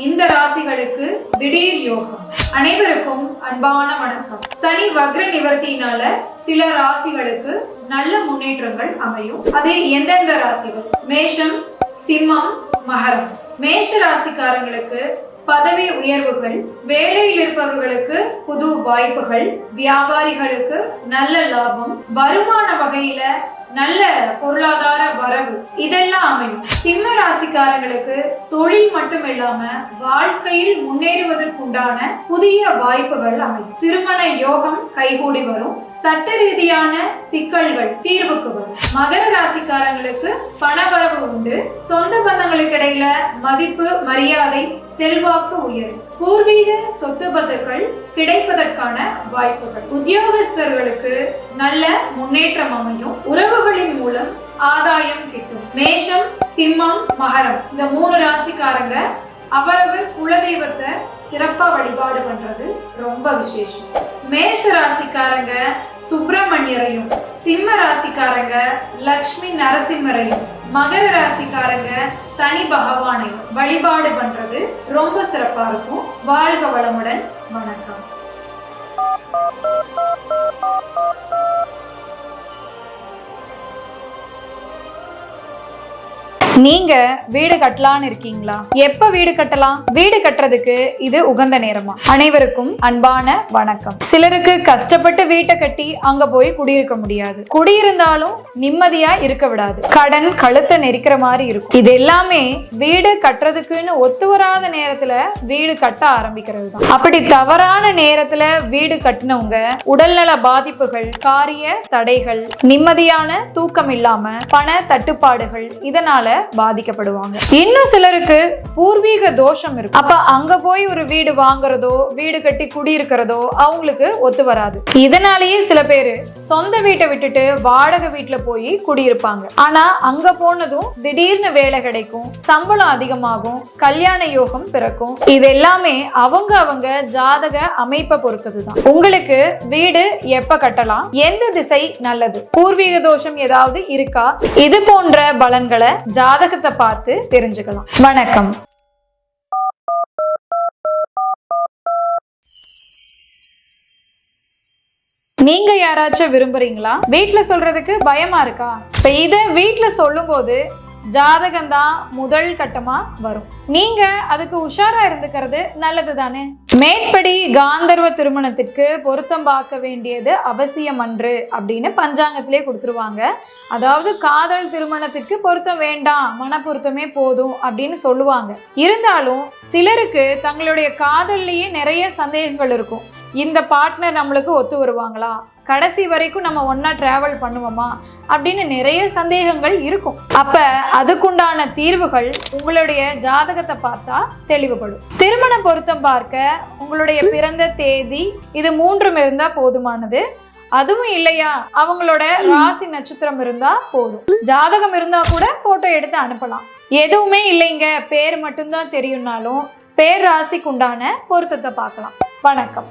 இந்த ராசிகளுக்கு திடீர் யோகம். அனைவருக்கும் அன்பான வணக்கம். சனி வக்ர நிவர்த்தியினால சில ராசிகளுக்கு நல்ல முன்னேற்றங்கள் அமையும். அது எந்தெந்த ராசிகள்? மேஷம் சிம்மம் மகரம். மேஷ ராசிக்காரங்களுக்கு பதவி உயர்வுகள் வேலையில் இருப்பவர்களுக்கு புது வாய்ப்புகள் வியாபாரிகளுக்கு நல்ல லாபம் வருமான வகையில நல்ல பொருளாதார வரவு. இதெல்லாம் அமையும் சிம்ம ராசிக்காரங்களுக்கு தொழில் மட்டும் இல்லாம வாழ்க்கையில் முன்னேறுவதற்குண்டான புதிய வாய்ப்புகள் அமையும். திருமண யோகம் கைகூடி வரும். சட்ட ரீதியான சிக்கல்கள் தீர்வுக்கு வரும். மகர ராசிக்காரங்களுக்கு பணவரவு உண்டு. சொந்த பந்தங்களுக்கு இடையில மதிப்பு மரியாதை செல்வாக்கு உயரும். பூர்வீக சொத்து பத்துக்கள் கிடைப்பதற்கான வாய்ப்புகள். உத்தியோகஸ்தர்களுக்கு நல்ல முன்னேற்றம் அமையும். உறவுகளின் மூலம் ஆதாயம் கிட்டும். மேஷம் சிம்மம் மகரம். இந்த மூணு ராசிக்காரங்க அவரவர் குலதெய்வத்தை சிறப்பா வழிபாடு பண்றது ரொம்ப விசேஷம். மேஷ ராசிக்காரங்க சுப்பிரமணியரையும் சிம்ம ராசிக்காரங்க லக்ஷ்மி நரசிம்மரையும் மகர ராசிக்காரங்க சனி பகவானையும் வழிபாடு பண்றது ரொம்ப சிறப்பா இருக்கும். வாழ்க வளமுடன் வணக்கம். நீங்க வீடு கட்டலான்னு இருக்கீங்களா? எப்ப வீடு கட்டலாம்? வீடு கட்டுறதுக்கு இது உகந்த நேரமா? அனைவருக்கும் அன்பான வணக்கம். சிலருக்கு கஷ்டப்பட்டு வீட்டை கட்டி அங்க போய் குடியிருக்க முடியாது. குடியிருந்தாலும் நிம்மதியா இருக்க விடாது. கடன் கழுத்தை நெரிக்கிற மாதிரி இருக்கும். இது எல்லாமே வீடு கட்டுறதுக்குன்னு ஒத்து வராத நேரத்துல வீடு கட்ட ஆரம்பிக்கிறது தான் அப்படி தவறான நேரத்துல வீடு கட்டினவங்க உடல்நல பாதிப்புகள் காரிய தடைகள் நிம்மதியான தூக்கம் இல்லாம பண தட்டுப்பாடுகள் இதனால பாதிக்கப்படுவாங்க. இன்னும் சிலருக்கு பூர்வீக தோஷம் இருக்கும். அப்ப அங்க போய் ஒரு வீடு வாங்குறதோ வீடு கட்டி குடியிருக்கிறதோ அவங்களுக்கு ஒத்து வராது. இதனாலேயே சில பேரு சொந்த வீட்டை விட்டுட்டு வாடகை வீட்டுல போய் குடியிருப்பாங்க. ஆனா அங்க போனதும் திடீர்னு வேலை கிடைக்கும் சம்பளம் அதிகமாகும் கல்யாண யோகம் பிறக்கும். இது எல்லாமே அவங்க அவங்க ஜாதக அமைப்பை பொறுத்ததுதான். உங்களுக்கு வீடு எப்ப கட்டலாம்? எந்த திசை நல்லது? பூர்வீக தோஷம் ஏதாவது இருக்கா? இது போன்ற பலன்களை ஜாதகத்தை பார்த்து தெரிஞ்சுக்கலாம். வணக்கம். நீங்க யாராச்சும் விரும்புறீங்களா? வீட்டுல சொல்றதுக்கு பயமா இருக்கா? இப்ப இத வீட்ல சொல்லும்போது ஜாதகம் தான் முதல் கட்டமா வரும். நீங்க அதுக்கு உஷாரா இருந்துக்கிறது நல்லது தானே மேற்படி காந்தர்வ திருமணத்திற்கு பொருத்தம் பார்க்க வேண்டியது அவசியம் அன்று அப்படின்னு பஞ்சாங்கத்திலே கொடுத்துருவாங்க. அதாவது காதல் திருமணத்திற்கு பொருத்தம் வேண்டாம் மன பொருத்தமே போதும் அப்படின்னு சொல்லுவாங்க. இருந்தாலும் சிலருக்கு தங்களுடைய காதல்லையே நிறைய சந்தேகங்கள் இருக்கும். இந்த பார்ட்னர் நம்மளுக்கு ஒத்து வருவாங்களா? கடைசி வரைக்கும் நம்ம ஒன்றா ட்ராவல் பண்ணுவோமா? அப்படின்னு நிறைய சந்தேகங்கள் இருக்கும். அப்ப அதுக்குண்டான தீர்வுகள் உங்களுடைய ஜாதகத்தை பார்த்தா தெளிவுபடும். திருமண பொருத்தம் பார்க்க உங்களுடைய பிறந்த தேதி இது மூன்றும் இருந்தா போதுமானது. அதுவும் இல்லையா? அவங்களோட ராசி நட்சத்திரம் இருந்தா போதும். ஜாதகம் இருந்தா கூட போட்டோ எடுத்து அனுப்பலாம். எதுவுமே இல்லைங்க. பேர் மட்டும்தான் தெரியும்னாலும் பேர் ராசிக்கு உண்டான பொருத்தத்தை பார்க்கலாம். வணக்கம்.